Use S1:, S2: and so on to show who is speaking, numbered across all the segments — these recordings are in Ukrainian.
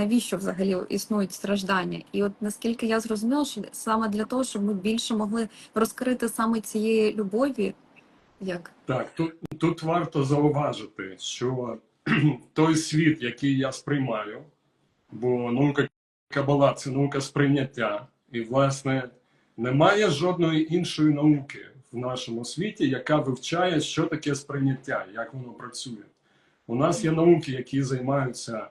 S1: навіщо взагалі існують страждання. І от наскільки я зрозуміла, що саме для того, щоб ми більше могли розкрити саме цієї любові, як
S2: Так, тут, тут варто зауважити, що той світ, який я сприймаю, бо наука Кабала це наука сприйняття, і, власне, немає жодної іншої науки в нашому світі, яка вивчає, що таке сприйняття, як воно працює. У нас є науки, які займаються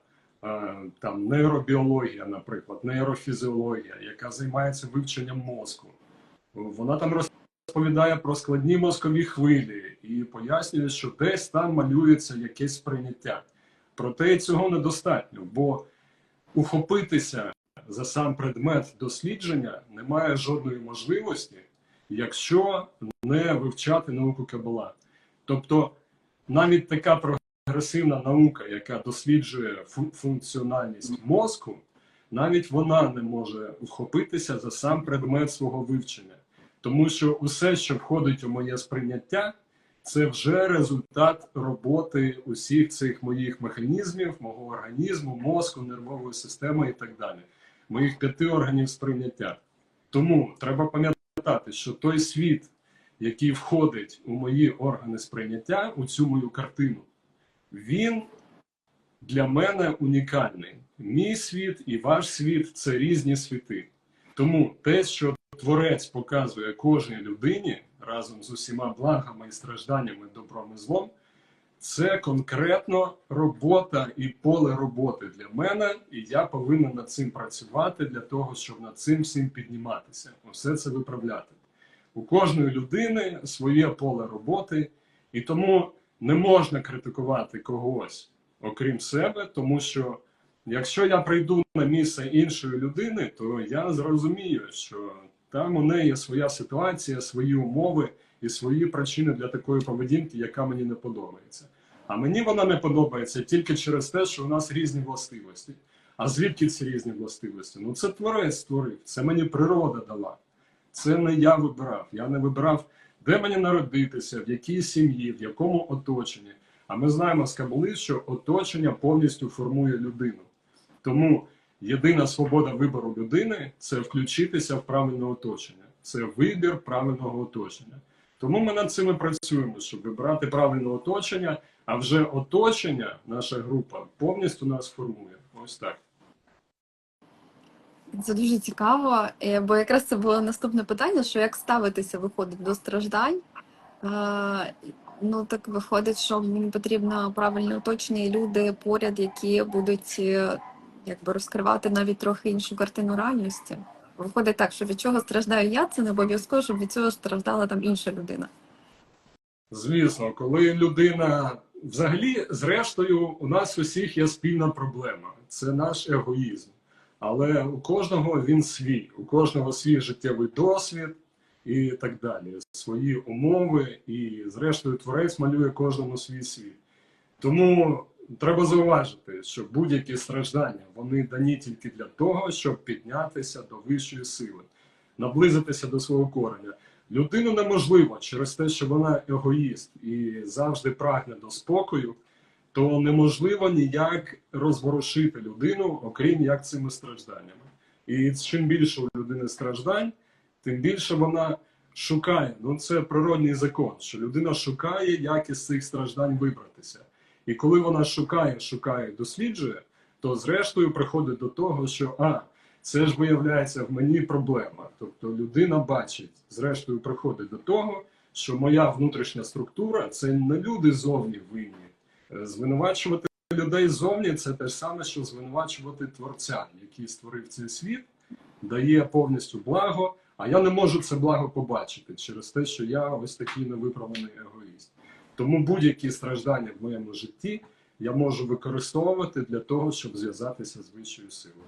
S2: там нейробіологія, наприклад, нейрофізіологія, яка займається вивченням мозку. Вона там розповідає про складні мозкові хвилі і пояснює, що десь там малюється якесь сприйняття. Проте цього недостатньо, бо ухопитися за сам предмет дослідження немає жодної можливості, якщо не вивчати науку Кабала. Тобто навіть така прогресивна наука, яка досліджує функціональність мозку, навіть вона не може вхопитися за сам предмет свого вивчення. Тому що усе, що входить у моє сприйняття, це вже результат роботи усіх цих моїх механізмів, мого організму, мозку, нервової системи і так далі, моїх п'яти органів сприйняття. Тому треба пам'ятати, що той світ, який входить у мої органи сприйняття, у цю мою картину, він для мене унікальний. Мій світ і ваш світ це різні світи. Тому те, що Творець показує кожній людині разом з усіма благами і стражданнями, добром і злом, це конкретно робота і поле роботи для мене, і я повинен над цим працювати для того, щоб над цим всім підніматися, усе це виправляти. У кожної людини своє поле роботи, і тому не можна критикувати когось, окрім себе, тому що якщо я прийду на місце іншої людини, то я зрозумію, що там у неї є своя ситуація, свої умови і свої причини для такої поведінки, яка мені не подобається. А мені вона не подобається тільки через те, що у нас різні властивості. А звідки ці різні властивості? Ну це творець створив, це мені природа дала. Це не я вибирав. Я не вибирав, де мені народитися, в якій сім'ї, в якому оточенні. А ми знаємо з Кабули, що оточення повністю формує людину. Тому єдина свобода вибору людини це включитися в правильне оточення. Це вибір правильного оточення. Тому ми над цим і працюємо, щоб вибрати правильне оточення, а вже оточення, наша група, повністю нас формує. Ось так.
S1: Це дуже цікаво, е, бо якраз це було наступне питання: що як ставитися виходить до страждань. Е, Ну так виходить, що мені потрібно правильне оточення люди поряд, які будуть е, якби розкривати навіть трохи іншу картину реальності. Виходить так, що від чого страждаю я, це не обов'язково, щоб від цього страждала там інша людина.
S2: Звісно, коли людина взагалі, зрештою, у нас усіх є спільна проблема це наш егоїзм. Але у кожного він свій, у кожного свій життєвий досвід і так далі, свої умови, і, зрештою, творець малює кожному свій світ. Тому треба зауважити, що будь-які страждання вони дані тільки для того, щоб піднятися до вищої сили, наблизитися до свого кореня. Людину неможливо через те, що вона егоїст і завжди прагне до спокою, то неможливо ніяк розворушити людину, окрім як цими стражданнями. І чим більше у людини страждань, тим більше вона шукає. Ну це природній закон, що людина шукає, як із цих страждань вибратися. І коли вона шукає, шукає, досліджує, то зрештою приходить до того, що а, це ж виявляється в мені проблема. Тобто людина бачить, зрештою приходить до того, що моя внутрішня структура це не люди зовні винні. Е, Звинувачувати людей зовні це те ж саме, що звинувачувати творця, який створив цей світ, дає повністю благо, а я не можу це благо побачити через те, що я ось такий невиправлений егоїст. Тому будь-які страждання в моєму житті я можу використовувати для того, щоб зв'язатися з вищою силою.